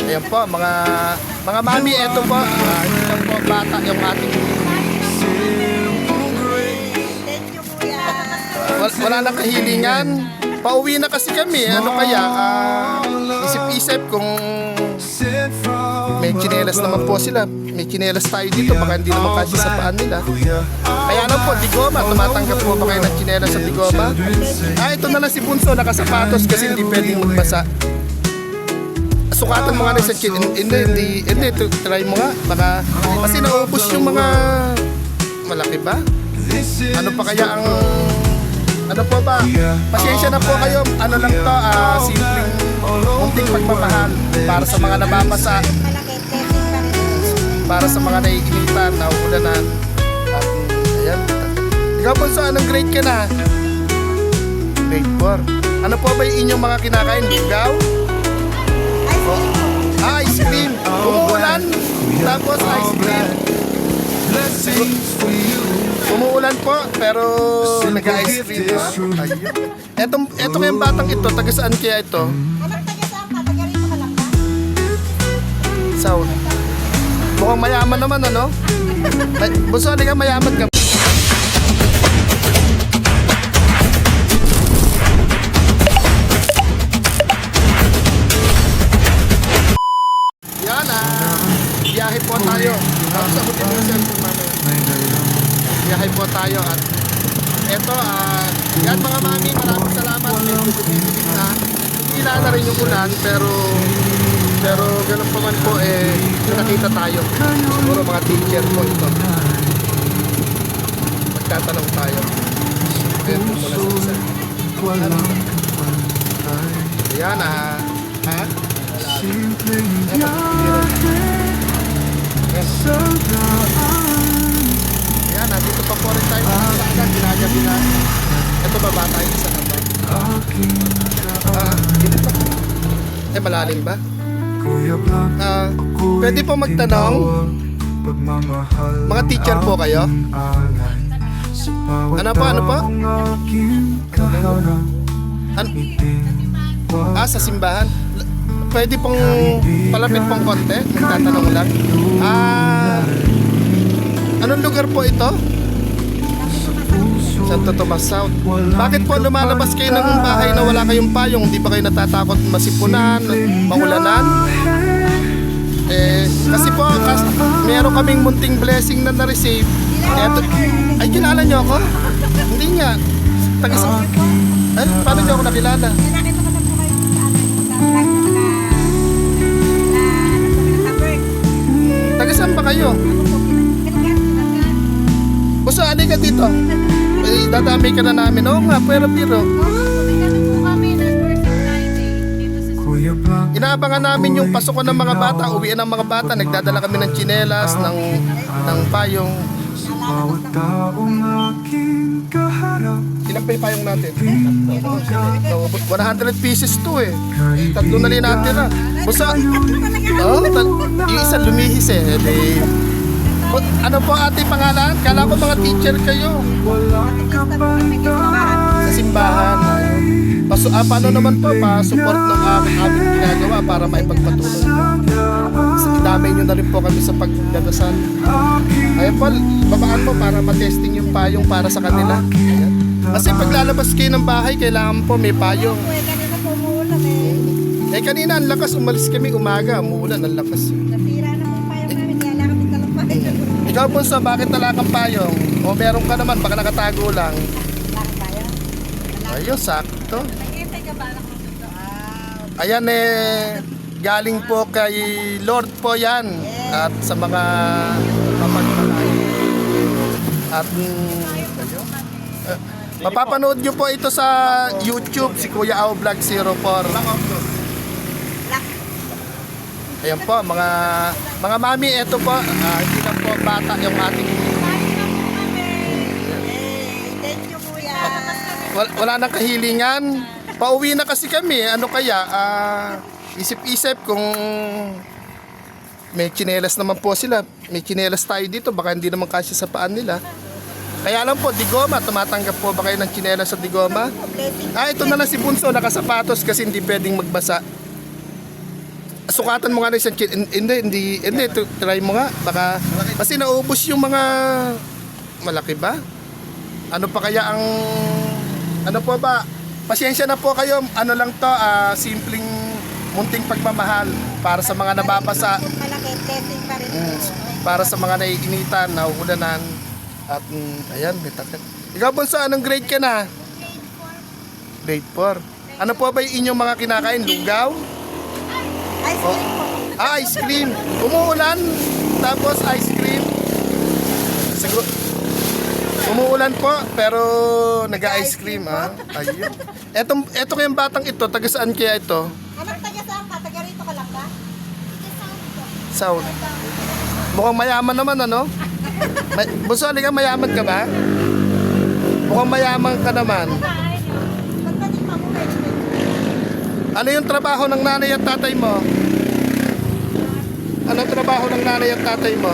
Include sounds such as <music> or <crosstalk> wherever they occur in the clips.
Ayan po, mga mga mami, eto po. Uh, hindi lang po bata yung ating wala, wala nang kahilingan. Pauwi na kasi kami. Ano kaya? ah, isip-isip kung may chinelas naman po sila. May chinelas tayo dito. Baka hindi naman kasi sa paan nila. Kaya lang po, digoma. Tumatanggap po ba kayo ng chinelas sa digoma? Ah, ito na lang si Bunso. Nakasapatos kasi hindi pwedeng magbasa. Sukatan mo nga rin sa chin. Hindi, hindi, hindi. Try mo nga. Baka, kasi naubos yung mga malaki ba? Ano pa kaya ang ano po ba? Pasensya na po kayo. Ano lang to, ah, simpleng munting pagmamahal para sa mga nababasa, para sa mga naiinitan, nauulanan. At ayan. Ikaw po sa anong grade ka na? Grade 4. Ano po ba yung inyong mga kinakain? Ligaw? Tapos ice cream. Umuulan po, pero nag-ice cream pa. Etong, eto kayong batang ito, taga saan kaya ito? South. Mukhang mayaman naman, ano? Buso, ka mayaman ka. Biyahe po tayo. Tapos abutin mo yung cellphone mamaya. Biyahe po tayo at eto ah, yan mga mami, maraming salamat. Medyo bumibigit na. Hila na rin yung ulan pero pero ganun pa man po eh nakita tayo. Siguro mga teacher po ito. Magtatanong tayo. Ayan po muna sa isa. Ayan ah. Ha? Ayan, nandito pa po rin tayo sa Saga, ginagabi na. Ito ba bata yung isa na ba? Ah, dito pa. Eh, malalim ba? Ah, pwede po magtanong, mga teacher po kayo? Ano po, ano po? An ah, sa simbahan? Pwede pong palapit pong konti? Nagtatanong lang. Ah, anong lugar po ito? Santo Tomas South. Bakit po lumalabas kayo ng bahay na wala kayong payong? Di ba kayo natatakot masipunan, maulanan? Eh, kasi po, kas, meron kaming munting blessing na na-receive. Eto, ay, kilala niyo ako? Hindi nga. Taga sa... Ay, paano niyo ako nakilala? Kayo? Buso, alay ka dito. Eh, dadami ka na namin. Oo nga, pero pero. Inaabangan namin yung pasukan ng mga bata, uwian ng mga bata, nagdadala kami ng tsinelas, ng, ng payong. Bawat taong aking kaharap Ilan pa yung payong natin? No, 100 pieces to eh. Tatlo na rin natin na. Basta, oh, tal- yung isa lumihis eh. Di, ano po ate pangalan? Kala ko mga teacher kayo sa simbahan. Paso, ah, paano naman po pa-support ng aming, aming ginagawa para maipagpatuloy. Idamay nyo na rin po kami sa pagdadasal. Ayun po, babaan mo para matesting yung payong para sa kanila. Ayan. Kasi pag lalabas kayo ng bahay, kailangan po may payong. Eh kanina ang lakas, umalis kami umaga, umuulan ang lakas. Ikaw po sa bakit wala kang payong? O meron ka naman, baka nakatago lang. Ayun, sakto. Ayan eh, galing po kay Lord po yan. At sa mga mapagpalay. At mm. Eh, mapapanood nyo po ito sa YouTube, si Kuya Au Vlog 04. Ayan po, mga mga mami, ito po, ah, hindi lang po bata yung ating wala, wala nang kahilingan. Pauwi na kasi kami. Ano kaya? Ah, isip-isip kung may chinelas naman po sila. May chinelas tayo dito. Baka hindi naman kasi sa paan nila. Kaya lang po, digoma. Tumatanggap po ba kayo ng chinelas sa digoma? Ah, ito na lang si Bunso. Nakasapatos kasi hindi pwedeng magbasa. sukatan mo nga ng isang kilo. Hindi, hindi, hindi. Try mo nga. Baka, kasi naubos yung mga malaki ba? Ano pa kaya ang, ano po ba? Pasensya na po kayo. Ano lang to, ah, simpleng munting pagmamahal para sa mga nababasa. Malaki, pa rin. Mm, para sa mga naiinitan, nauulanan. At mm, ayan, may takip. Ikaw bunso, anong grade ka na? Grade 4. Ano po ba yung inyong mga kinakain? Lugaw? Ice cream po. Ah, ice cream. Umuulan, tapos ice cream. Siguro, umuulan po, pero nag-ice cream, ha? Ayun. Etong, eto kayong batang ito, taga saan kaya ito? Anak, taga saan ka? Taga rito ka lang ba? Sound. Mukhang mayaman naman, ano? May, Bunso, halika, mayaman ka ba? Mukhang mayaman ka naman. Ano yung trabaho ng nanay at tatay mo? Anong trabaho ng nanay at tatay mo?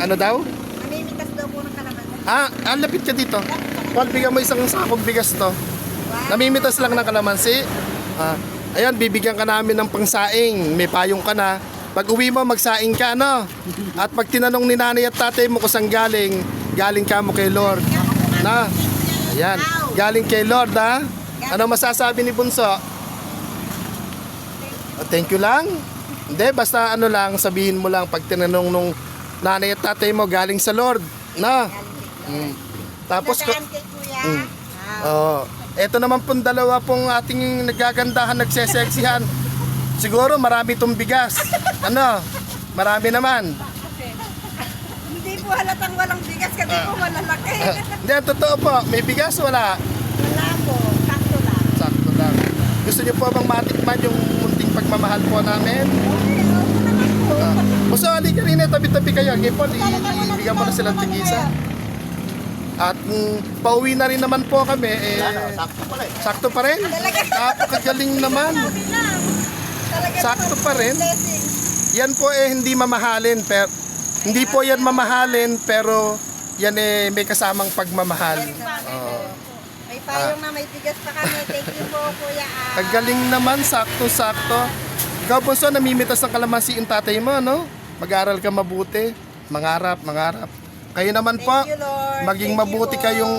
Ano daw? Namimitas daw po ng kalaman. Ah, ah lapit ka dito. Paul, bigyan mo isang sakong bigas to. Namimitas lang ng kalamansi. Ah, ayan, bibigyan ka namin ng pangsaing. May payong ka na. Pag uwi mo, magsaing ka, no? At pag tinanong ni nanay at tatay mo kung saan galing, galing ka mo kay Lord. Na? Ayan, galing kay Lord, ha? Ano masasabi ni Bunso? Oh, thank you lang. Hindi, basta ano lang, sabihin mo lang pag tinanong nung nanay at tatay mo galing sa Lord. Na? Mm. Tapos, ko-. Mm. Oo. Eto naman pong dalawa pong ating nagagandahan, nagseseksihan. Siguro marami itong bigas. <laughs> Ano? Marami naman. Hindi po halatang walang bigas kasi po malalaki. Ah, Hindi, ang totoo po. May bigas, wala. Wala po. Sakto lang. Sakto lang. Gusto niyo po bang matikman yung munting pagmamahal po namin? Okay, okay naman po. Ah. Gusto, halika rin tabi-tabi kayo. Okay po, ibigyan mo na silang tigisa. At mm, pauwi na rin naman po kami. Eh, sakto pa rin. Sakto pa rin? Napakagaling naman. Sakto pa rin. Yan po eh hindi mamahalin pero hindi po yan mamahalin pero yan eh may kasamang pagmamahal. Oh. May payong na may bigas pa kami. Thank you po, Kuya. Ah. Ang galing naman, sakto-sakto. Ikaw bunso, namimitas ng kalamansi yung tatay mo, no? Mag-aral ka mabuti. Mangarap, mangarap. Kayo naman po, Thank you, Lord. maging Thank you mabuti po. kayong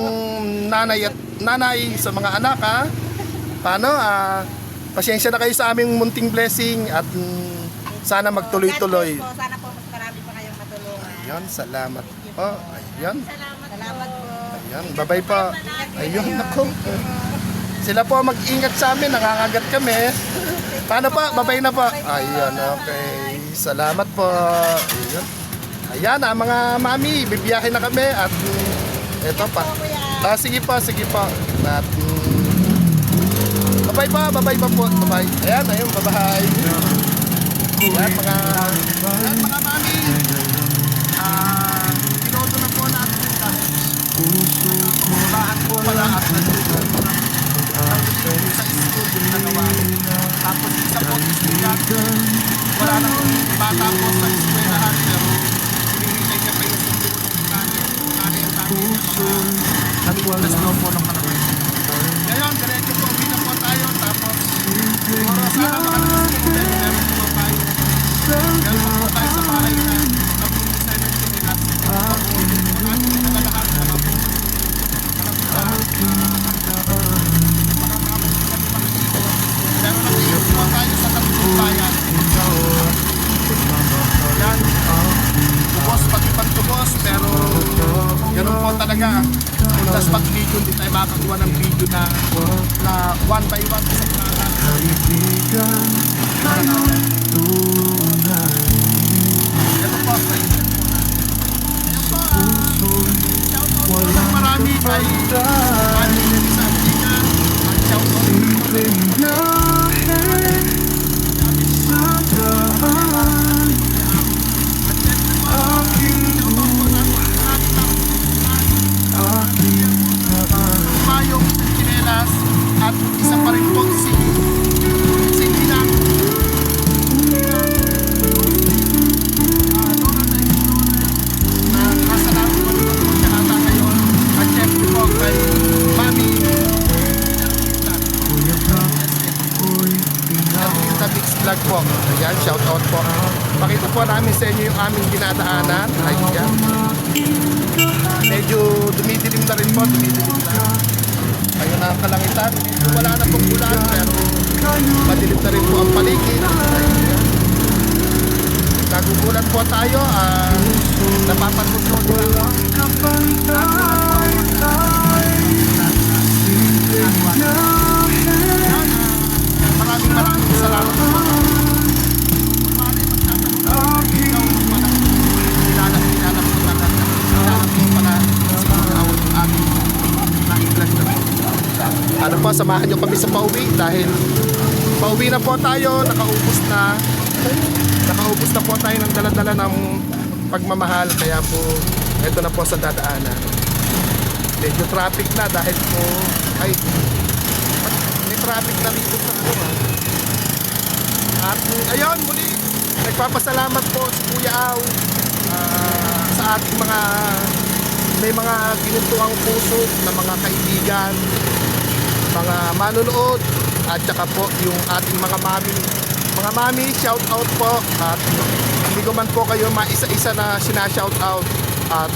nanay at nanay sa mga anak, ha? Paano? Ah, pasensya na kayo sa aming munting blessing at mm, sana magtuloy-tuloy. God bless po. Sana po mas marami pa kayong matulungan. Ayun, salamat po. Ayun. Salamat po. Ayun, bye-bye po. Ayun, nako. Sila po mag-ingat sa amin, nangangagat kami. Paano pa? Babay na po. Ayun, okay. Salamat po. Ayun. Ayan, ah, mga mami, bibiyahe na kami at mm, eto pa. Ah, sige po, sige po. At, mm, babay pa, babay pa po. Babay. Ayan, ayun, babay. Ayan, mga, ayan, mga mami. Ah, pinoto na po natin yung Bahan po pala at nandito sa school yung dalawa. Tapos isa po estudyante. Wala nang bata po sa eskwelahan pero hinihintay niya kayo sa tulong namin. Nanay at tatay ng mga nagpulas daw po ng panahon. Ngayon, talaga. Tapos pag video, hindi tayo makakakuha ng video na, na one by one sa Kaibigan kayo'y tunay Ganun po, sa dinadaanan. Ayan. Medyo dumidilim na rin po, dumidilim na. Ayun na ang kalangitan. Wala na pong ulan, pero madilim na rin po ang paligid. Ayan. Nagugulat po tayo. ah napapagod po tayo. Maraming maraming salamat po. Ano po, samahan nyo kami sa pauwi dahil pauwi na po tayo, nakaubos na. Nakaubos na po tayo ng dala-dala ng pagmamahal. Kaya po, ito na po sa dadaanan. Medyo traffic na dahil po, ay, may traffic na dito sa ano ah. At ayun, muli, nagpapasalamat po si Kuya Aw ah, sa ating mga may mga ginintuang puso na mga kaibigan, mga manunood, at saka po yung ating mga mami. Mga mami, shout out po. At hindi ko man po kayo maisa-isa na sinashout out. At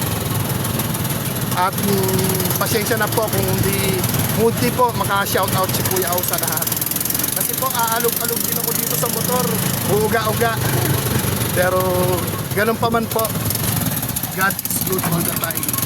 at mm, pasensya na po kung hindi moody po maka-shout out si Kuya Aw sa lahat. Kasi po aalog-alog din ako dito sa motor. Uuga-uga. Pero ganun pa man po. God is good all the time.